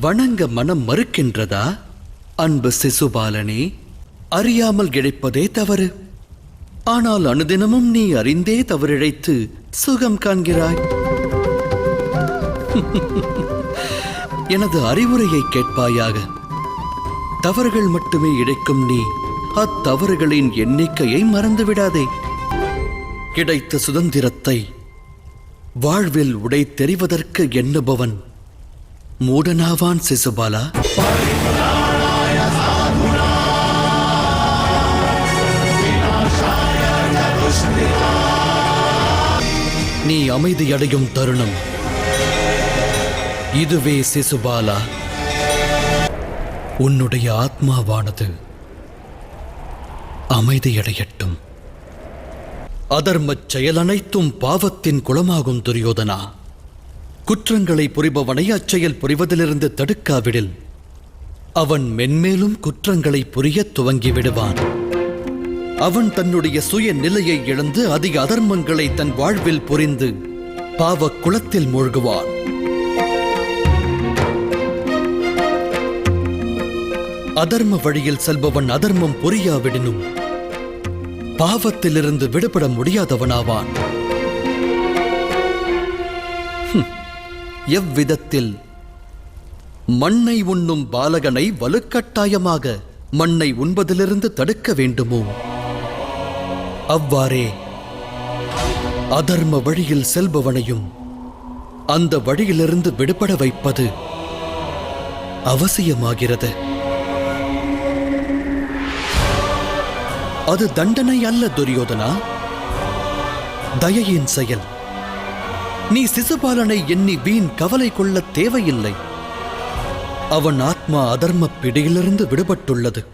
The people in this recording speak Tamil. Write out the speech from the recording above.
வணங்க மனம் மறுக்கின்றதா? அன்பு சிசுபாலனே அறியாமல் கிடைப்பதே தவறு. ஆனால் அனுதினமும் நீ அறிந்தே தவறிழைத்து சுகம் காண்கிறாய். எனது அறிவுரையை கேட்பாயாக. தவறுகள் மட்டுமே இழைக்கும் நீ அத்தவறுகளின் எண்ணிக்கையை மறந்துவிடாதே. கிடைத்த சுதந்திரத்தை வாழ்வில் உடை தெரிவதற்கு எண்ணுபவன் மூடனாவான் சிசுபாலா? நீ அமைதியடையும் தருணம். இதுவே சிசுபாலா. உன்னுடைய ஆத்மாவானது அமைதியடையட்டும். அதர்மச் செயல் அனைத்தும் பாவத்தின் குலமாகும் துரியோதனா. குற்றங்களை புரிபவனை அச்செயல் புரிவதிலிருந்து தடுக்காவிடில் அவன் மென்மேலும் குற்றங்களை புரிய துவங்கி விடுவான் அவன் தன்னுடைய சுய நிலையை இழந்து அதிக அதர்மங்களை தன் வாழ்வில் புரிந்து பாவ குளத்தில் மூழ்குவான். அதர்ம வழியில் செல்பவன் அதர்மம் புரியாவிடினும் பாவத்திலிருந்து விடுபட முடியாதவனாவான். எவ்விதத்தில்? மண்ணை உண்ணும் பாலகனை வலுக்கட்டாயமாக மண்ணை உண்பதிலிருந்து தடுக்க வேண்டுமோ? அவ்வாறே அதர்ம வழியில் செல்பவனையும் அந்த வழியிலிருந்து விடுபட வைப்பது அவசியமாகிறது. அது தண்டனை அல்ல துரியோதனா. தயையின் செயல். நீ சிசுபாலனை எண்ணி வீண் கவலை கொள்ள தேவையில்லை. அவன் ஆத்மா அதர்ம பிடியிலிருந்து விடுபட்டுள்ளது.